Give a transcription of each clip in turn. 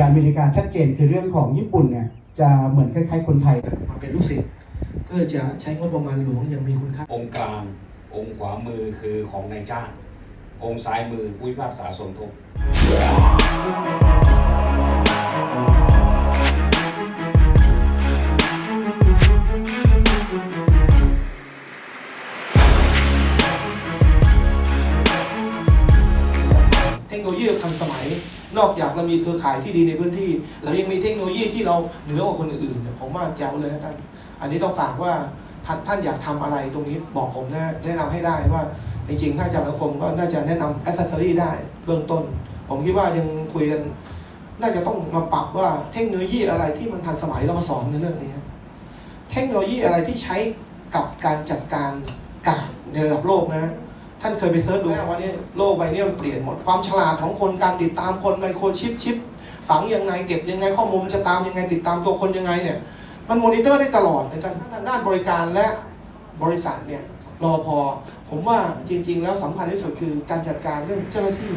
การอเมริกาชัดเจนคือเรื่องของญี่ปุ่นเนี่ยจะเหมือนคล้ายๆคนไทยมาเป็นลูกศิษย์เพื่อจะใช้งบประมาณหลวงอย่างมีคุณค่า องค์กลาง องค์ขวามือคือของนายจ้าง องค์ซ้ายมือผู้พิพากษาสมทบเทคโนโลยีทันสมัย นอกจากเรามีเครือข่ายที่ดีในพื้นที่ เรายังมีเทคโนโลยีที่เราเหนือกว่าคนอื่นๆเนี่ยผมว่าแจ๋วเลยนะท่านอันนี้ต้องฝากว่าท่านท่านอยากทำอะไรตรงนี้บอกผมนะแนะนำให้ได้ว่า จริงๆถ้าอาจารย์สังคมก็น่าจะแนะนำอ c เซสซอรี่ได้เบื้องต้น ผมคิดว่ายังคุยกัน น่าจะต้องมาปรับว่าเทคโนโลยีอะไรที่มันทันสมัยเรามาสอนในเรื่องนี้ เทคโนโลยีอะไรที่ใช้กับการจัดการกาดในระดับโลกนะ ท่านเคยไปเซิร์ชดูไหมว่านี่โลกใบนี้มันเปลี่ยนหมดความฉลาดของคนการติดตามคนไมโครชิปชิปฝังยังไงเก็บยังไงข้อมูลมันจะตามยังไงติดตามตัวคนยังไงเนี่ยมันมอนิเตอร์ได้ตลอดในทางทางด้านบริการและบริษัทเนี่ยรอพอ ผมว่าจริง ๆ แล้วสำคัญที่สุดคือการจัดการเรื่องเจ้าหน้าที่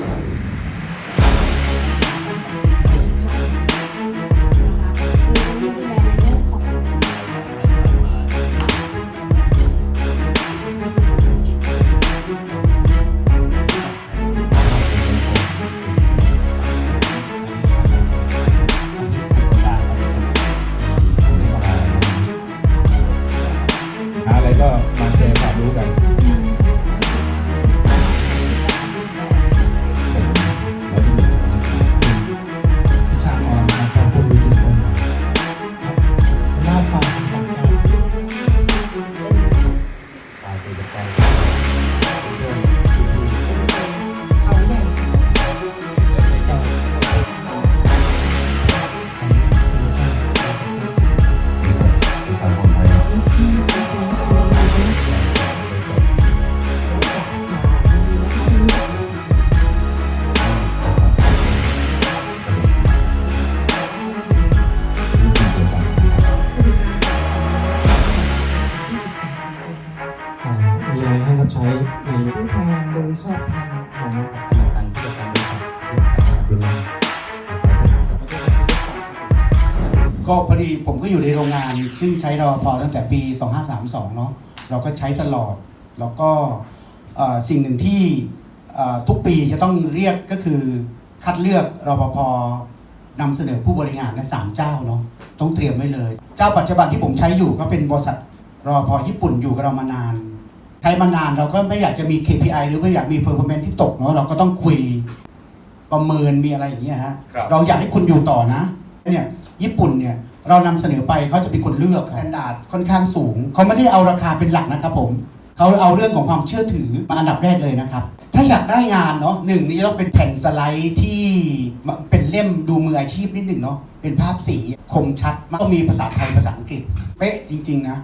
ก็พอดีผมก็อยู่ในโรงงาน ซึ่งใช้รอพอตั้งแต่ปี 2532 เนาะเราก็ใช้ตลอด แล้วก็เอ่อสิ่งหนึ่งที่เอ่อทุกปีจะต้องเรียกก็คือคัดเลือกรปภนำเสนอผู้บริหารนะสามเจ้าเนาะต้องเตรียมไว้เลย เจ้าปัจจุบันที่ผมใช้อยู่ก็เป็นบริษัทรปภญี่ปุ่นอยู่กับเรามานานใช้มานานเราก็ไม่อยากจะมี KPI หรือไม่อยากมี performance ที่ตกเนาะเราก็ต้องคุยประเมินมีอะไรอย่างเงี้ยฮะครับเราอยากให้คุณอยู่ต่อนะ เนี่ยญี่ปุ่นเนี่ยเรานำเสนอไปเขาจะเป็นคนเลือกสแตนดาร์ดค่อนข้างสูง เขาไม่ได้เอาราคาเป็นหลักนะครับผมเขาเอาเรื่องของความเชื่อถือมาอันดับแรกเลยนะครับ ถ้าอยากได้งานเนาะหนึ่งนี่จะต้องเป็นแผ่นสไลด์ที่เป็นเล่มดูมืออาชีพนิดหนึ่งเนาะเป็นภาพสีคมชัดมากก็มีภาษาไทยภาษาอังกฤษเป๊ะจริง ๆ นะ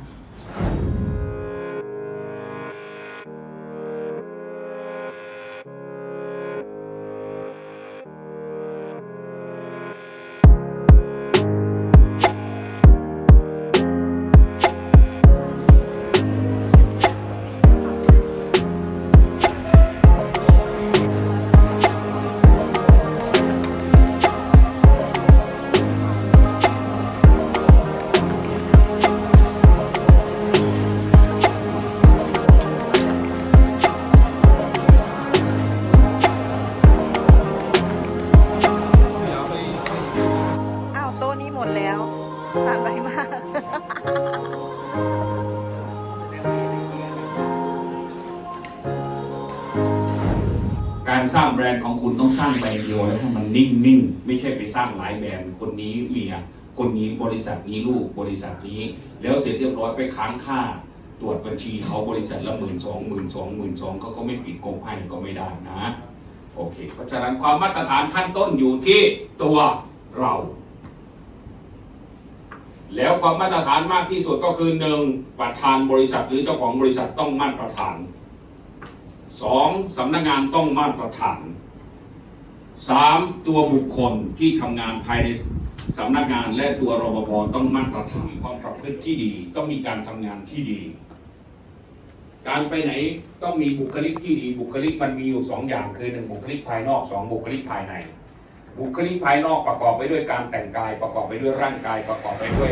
แล้วผ่านไปมาก การสร้างแบรนด์ของคุณต้องสร้างแบรนด์เดียวแล้วให้มันนิ่งๆ ไม่ใช่ไปสร้างหลายแบรนด์ คนนี้เมีย คนนี้บริษัทนี้ลูกบริษัทนี้ แล้วเสร็จเรียบร้อยไปค้างค่า ตรวจบัญชีเขาบริษัทละหมื่นสองหมื่นสองหมื่นสองเขาก็ไม่ปิดกบให้ก็ไม่ได้นะ โอเค เพราะฉะนั้นความมาตรฐานขั้นต้นอยู่ที่ตัวเรา แล้วความมาตรฐานมากที่สุดก็คือหนึ่งประธานบริษัทหรือเจ้าของบริษัทต้องมาตรฐานสองสำนักงานต้องมาตรฐานสามตัวบุคคลที่ทำงานภายในสำนักงานและตัวรปภต้องมาตรฐานมีความประพฤติที่ดี ต้องมีการทำงานที่ดี การไปไหนต้องมีบุคลิกที่ดี บุคลิกมันมีอยู่สองอย่างคือหนึ่งบุคลิกภายนอกสองบุคลิกภายใน บุคลิกภายนอกประกอบไปด้วยการแต่งกาย ประกอบไปด้วยร่างกายประกอบไปด้วย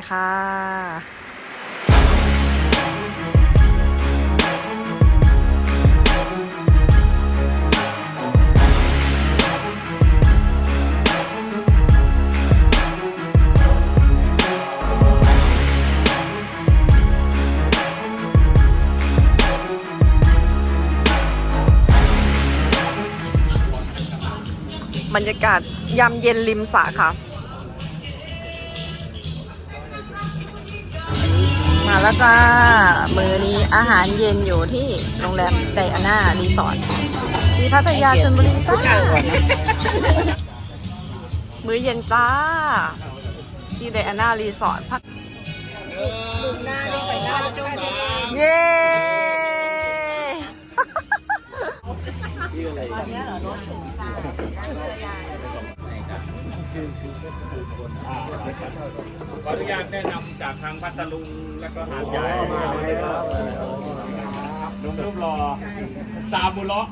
ยค่ะบรรยากาศยามเย็นริมสระค่ะ แล้วจ้า มือนี้อาหารเย็นอยู่ที่โรงแรมไดอาน่ารีสอร์ทที่พัทยาชลบุรีจ้า มื้อเย็นจ้า ที่ไดอาน่ารีสอร์ทพัทเย้ ขออนุญาตแนะนำจากทางพัทลุงและก็หาดใหญ่นุ่มๆรอซาบุเลาะ